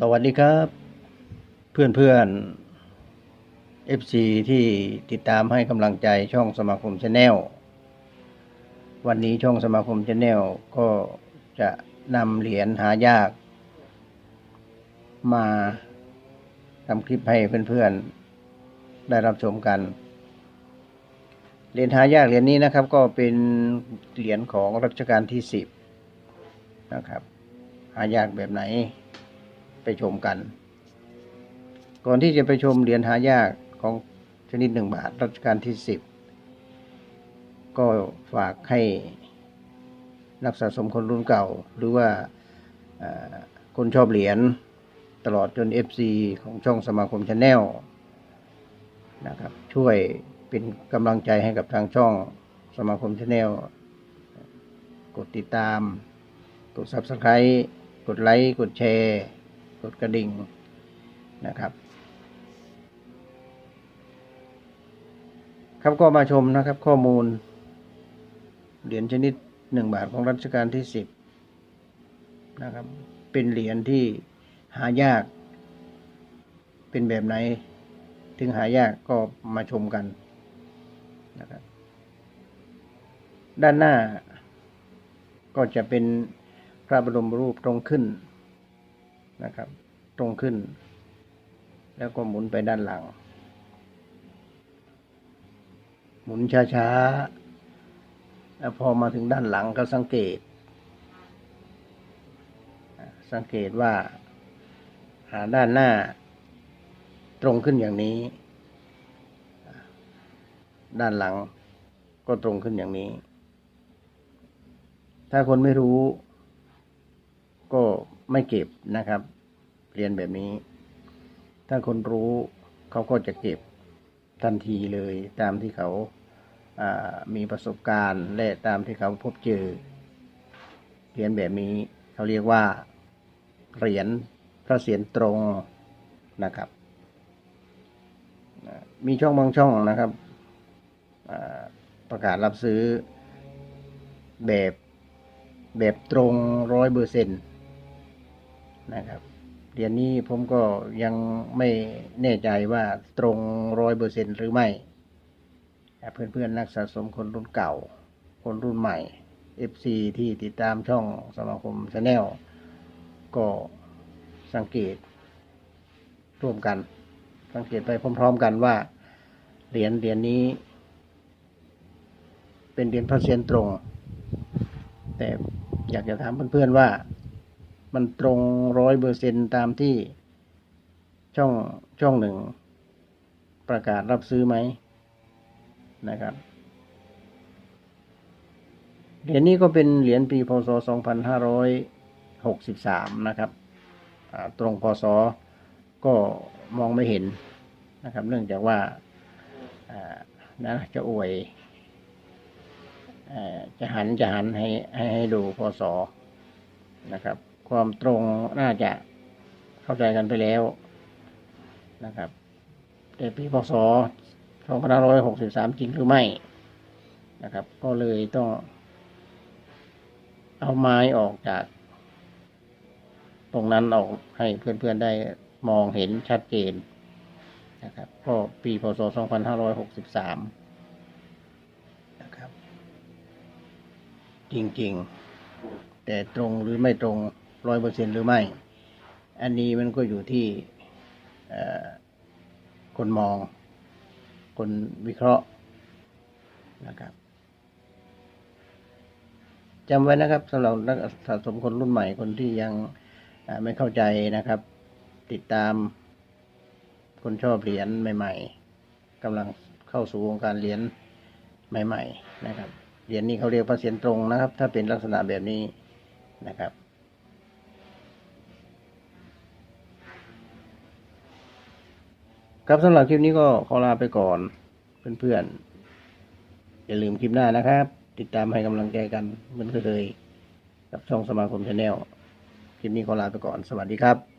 สวัสดีครับ เพื่อนเพื่อนเอฟซีที่ติดตามให้กำลังใจช่องสมาคมชาแนลวันนี้ช่องสมาคมชาแนลก็จะนำเหรียญหายาก มาทำคลิปให้เพื่อนๆ ได้รับชมกัน เหรียญหายากเหรียญนี้นะครับ ก็เป็นเหรียญของรัชกาลที่สิบนะครับ หายากแบบไหน ไปชมกัน ก่อนที่จะไปชมเหรียญหายากของชนิดหนึ่งบาทรัชกาลที่สิบก็ฝากให้นักสะสมคนรุ่นเก่า หรือว่าคนชอบเหรียญตลอดจน FC ของช่องสมาคมชาแนลนะครับช่วยเป็นกำลังใจให้กับทางช่องสมาคมชาแนลกดติดตาม กด Subscribe กดไลค์ กดแชร์ ดกระดิ่งนะครับครับก็มาชมนะครับข้อมูล เหรียญชนิดหนึ่งบาทของรัชกาลที่สิบนะครับเป็นเหรียญที่หายาก เป็นแบบไหน ถึงหายากก็มาชมกันนะครับด้านหน้าก็จะเป็นพระบรมรูปตรงขึ้น นะครับ ตรงขึ้น แล้วก็หมุนไปด้านหลัง หมุนช้าๆ แล้วพอมาถึงด้านหลังก็สังเกต สังเกตว่า หาด้านหน้า ตรงขึ้นอย่างนี้ ด้านหลังก็ตรงขึ้นอย่างนี้ ถ้าคนไม่รู้ก็ ไม่เก็บนะครับ เรียนแบบนี้ ถ้าคนรู้เขาก็จะเก็บทันทีเลยตามที่เขาามีประสบการณ์ และตามที่เขาพบเจอเหรียญแบบนี้เขาเรียกว่าเหรียญพระเศียรตรงนะครับ มีช่องบางช่องนะครับประกาศรับซื้อแบบแบบตรงร้อยเปอร์เซ็นต์ นะครับเหรียญนี้ผมก็ยังไม่แน่ใจว่าตรงร้อยเปอร์เซ็นหรือไม่แต่เพื่อนๆนักสะสมคนรุ่นเก่า คนรุ่นใหม่ FC ที่ติดตามช่องสมาคมชาแนลก็สังเกตร่วมกัน สังเกตไปพร้อม ๆกันว่าเหรียญเหรียญนี้ เป็นเหรียญพระเศียรตรง แต่อยากจะถามเพื่อนๆว่า มันตรงร้อยเปอร์เซ็นตามที่ช่องช่องหนึ่ง ประกาศรับซื้อไหมนะครับเหรียญนี้ก็เป็นเหรียญปีพศ 2563 นะครับ ตรงพศก็มองไม่เห็นนะครับ เนื่องจากว่านะจะอวยจะหันจะหันให้ให้ให้ดูพศนะครับ ความตรงน่าจะเข้าใจกันไปแล้วนะครับ แต่ปีพศ2563 จริงหรือไม่นะครับ ก็เลยต้องเอาไม้ออกจาก ตรงนั้นออกให้เพื่อนๆได้มองเห็นชัดเจนนะครับก็ปีพศ 2563 นะครับ จริงๆ แต่ตรงหรือไม่ตรง ร้อยเปอร์เซ็นหรือไม่ อันนี้มันก็อยู่ที่คนมอง คนวิเคราะห์นะครับจำไว้นะครับสำหรับนักสะสมคนรุ่นใหม่คนที่ยังไม่เข้าใจนะครับ ติดตามคนชอบเหรียญใหม่ ๆกำลังเข้าสู่วงการเหรียญใหม่ ๆ นะครับเหรียญนี้เขาเรียกพระเศียรตรงนะครับ ถ้าเป็นลักษณะแบบนี้นะครับ ครับสำหรับคลิปนี้ก็ขอลาไปก่อนเพื่อนๆอย่าลืมคลิปหน้านะครับ ติดตามให้กำลังใจกันเหมือนเคยกับช่องสมาคมชาแนลคลิปนี้ขอลาไปก่อนสวัสดีครับ